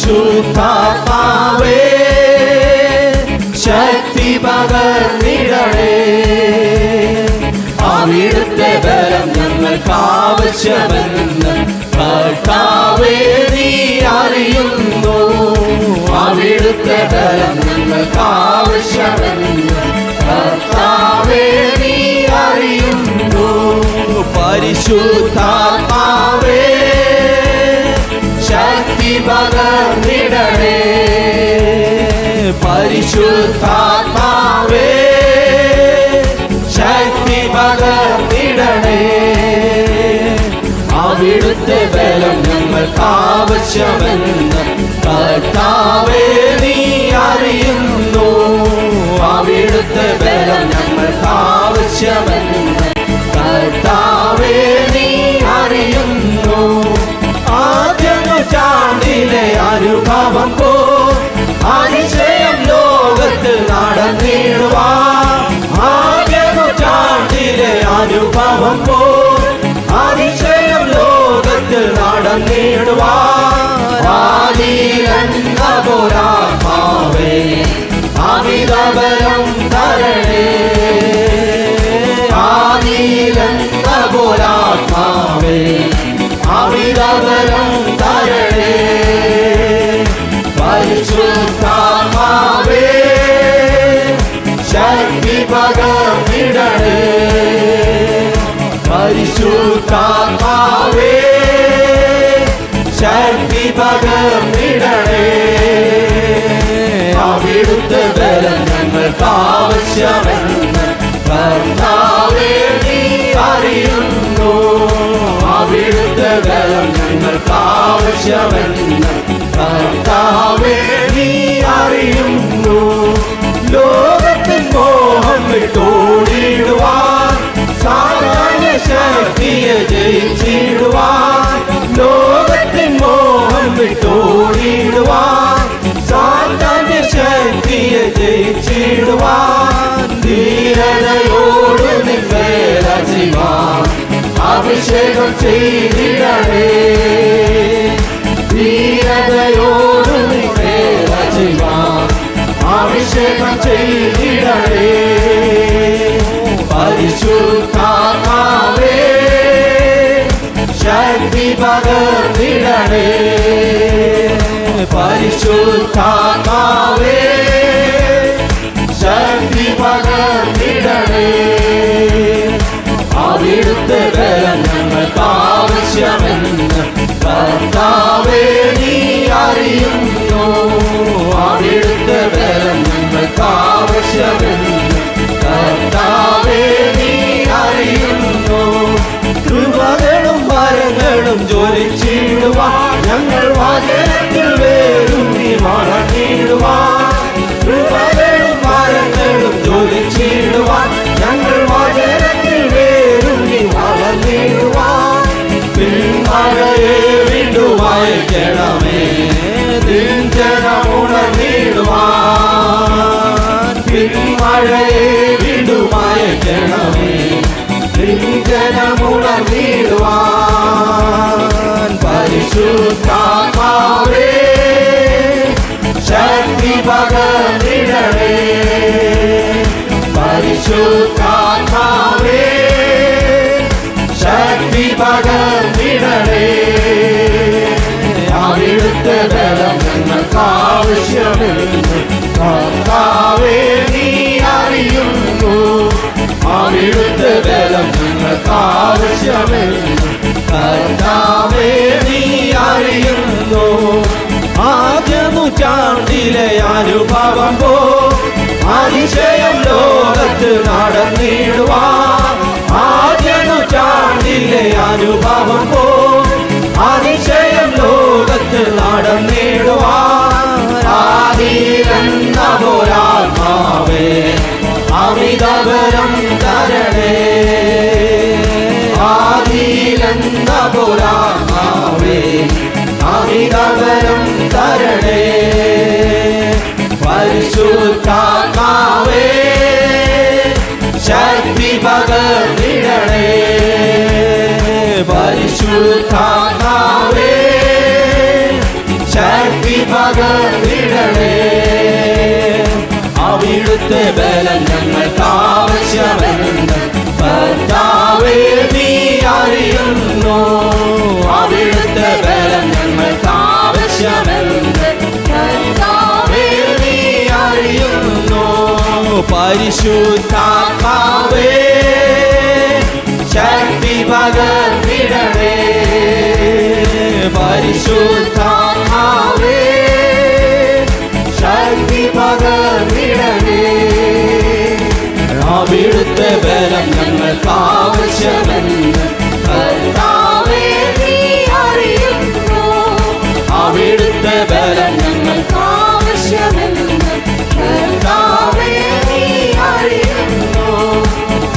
പരിശുദ്ധാത്മാവേ ശക്തി പകർന്നിടണേ അവിടുത്തെ ബലം ഞങ്ങൾക്ക് ആവശ്യമെന്ന് കർത്താവേ നീ അറിയുന്നു. അവിടുത്തെ ബലം ഞങ്ങൾക്ക് ആവശ്യമെന്ന് കർത്താവേ നീ അറിയുന്നു. പരിശുദ്ധാത്മാവേ പരിശുദ്ധാത്മാവേ ശക്തി പകർന്നിടണേ അവിടുത്തെ ബലം ഞങ്ങൾക്ക് ആവശ്യമെന്ന് കർത്താവേ നീ അറിയുന്നു. അനുഭവം പോ അതിശയം ലോകത്ത് നടന്നിടുവാ ആദിരന്ന പോരാത്മാവേ അമിതബലം തരണേ ആദിരന്ന പോരാത്മാവേ അമിതബലം തരണേ പരിശുദ്ധാത്മാവേ ശക്തി പകർന്നിടണേ പരിശുദ്ധാത്മാവേ ശക്തി പകർന്നിടണേ അവിടുത്തെ ബലം ഞങ്ങൾക്ക് ആവശ്യമെന്ന് കർത്താവേ നീ അറിയുന്നു. അവിടുത്തെ ബലം ഞങ്ങൾക്ക് ആവശ്യമെന്ന് ശക്തിയെ ജയിച്ചിടുവാൻ ലോകത്തിൻ മോഹം വിട്ടോടിയിടുവാൻ സാധാന്യ ശക്തിയെ ജയിച്ചിടുവാൻ ധീരതയോട് നിങ്ങളാൻ അഭിഷേകം ചെയ്തിടണേ. ധീരതയോട് നിങ്ങളാൻ അഭിഷേകം ചെയ്തിടണേ. പരിശുദ്ധാത്മാവേ ശക്തി പകർന്നിടണേ പരിശുദ്ധാത്മാവേ ശക്തി പകർന്നിടണേ. അവിടുത്തെ ബലം ഞങ്ങൾക്ക് ആവശ്യമെന്ന് ദിഞ്ചനമുണർന്നിടുവാൻ പിന്മഴയെ വീണ്ടും വായിക്കണമേ ദിഞ്ചനമുണർന്നിടുവാൻ പരിശുദ്ധാത്മാവേ ശക്തി പകർന്നിടണേ. പരിശുദ്ധാത്മാവേ ശക്തി പകർന്നിടണേ. അവിടുത്തെ ബലം ഞങ്ങൾക്ക് ആവശ്യമെന്ന് കർത്താവേ നീ അറിയുന്നു അവിടുത്തെ ബലം ഞങ്ങൾക്ക് ആവശ്യമെന്ന് കർത്താവേ നീ അറിയുന്നു ആദ്യ നൂറ്റാണ്ടിലെ അനുഭവം പോ അതിശയം ലോകത്ത് നടന്നിടുവാൻ ആദ്യ നൂറ്റാണ്ടിലെ അനുഭവം പോ? അതിശയം ലോകത്ത് നടന്നിടുവാൻ ആദിരന്ന പോരാത്മാവേ അമിതബലം തരണേ. ആദിരന്ന പോരാത്മാവേ അമിതബലം തരണേ. പരിശുദ്ധാത്മാവേ ശക്തി പകർന്നിടണേ പരിശുദ്ധാത്മാവേ അവിടുത്തെ ബലം ഞങ്ങൾക്ക് ആവശ്യമെന്ന് കർത്താവേ നീ അറിയുന്നു. അവിടുത്തെ ബലം ഞങ്ങൾക്ക് ആവശ്യമെന്ന് കർത്താവേ നീ അറിയുന്നു. പരിശുദ്ധാത്മാവേ ശക്തി പകർന്നിടണേ. പരിശുദ്ധാത്മാവേ അവിടുത്തെ ബലം ഞങ്ങൾക്ക് ആവശ്യമെന്ന് അവിടുത്തെ ബലം ഞങ്ങൾക്ക് ആവശ്യമെന്ന്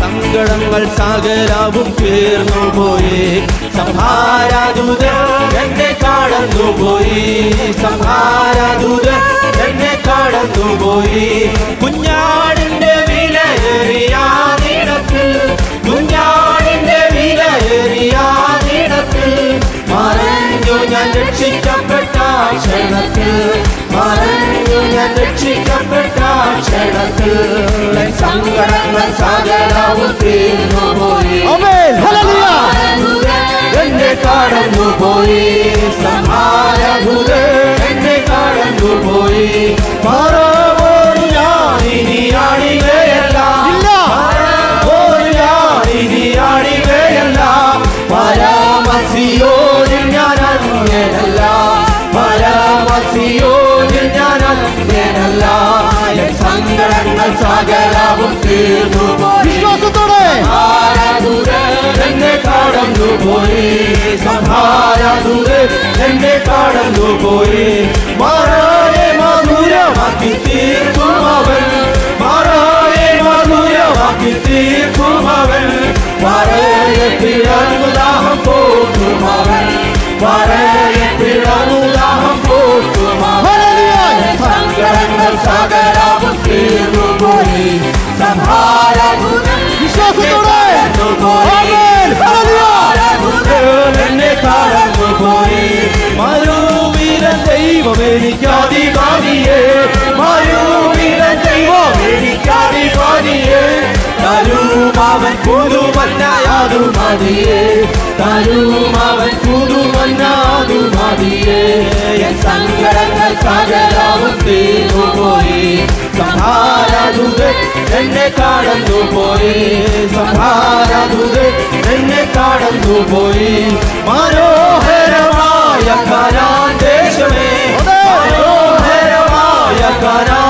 സങ്കടങ്ങൾ സാഗരാവും തീർന്നു പോയി. സംഹാരാദൂത എന്നെ കടന്നുപോയി സംഹാരദൂതൻ എന്നെ കടന്നുപോയി കുഞ്ഞാടിന്റെ വിലയേറിയ നിടത്തിൽ കുഞ്ഞാടിന്റെ വിലയേറിയ നിടത്തിൽ മറഞ്ഞു ഞാൻ രക്ഷിക്കപ്പെട്ട ക്ഷണത്തിൽ മറഞ്ഞു ഞാൻ രക്ഷിക്കപ്പെട്ട ക്ഷണത്തിൽ. എൻ സങ്കടങ്ങൾ സകലവും തീർന്നു പോയി. എന്നെ എന്നെ കടന്നുപോയി മറവോട് സകലവും തീർന്നു പോയി. വിശ്വാസത്തോടെ. എന്നെ കടന്നുപോയി സംഹാരദൂതൻ എന്നെ കടന്നുപോയി മറയെ മധുരമാക്കി തീർക്കും അവൻ. മറയെ മധുരമാക്കി തീർക്കും അവൻ. പറയെ പുതുമന്നായാതു മതിയെ തരുമാവൻ പുതുമന്നാതു മതിയെ എൻ സങ്കടങ്ങൾ സകലവും തീർന്നുപോയി സംഹാരദൂതൻ എന്നെ കടന്നുപോയി സംഹാരദൂതൻ എന്നെ കടന്നുപോയി മനോഹരമായ കനാൻ ദേശമേ മനോഹരമായ കനാൻ ദേശമേ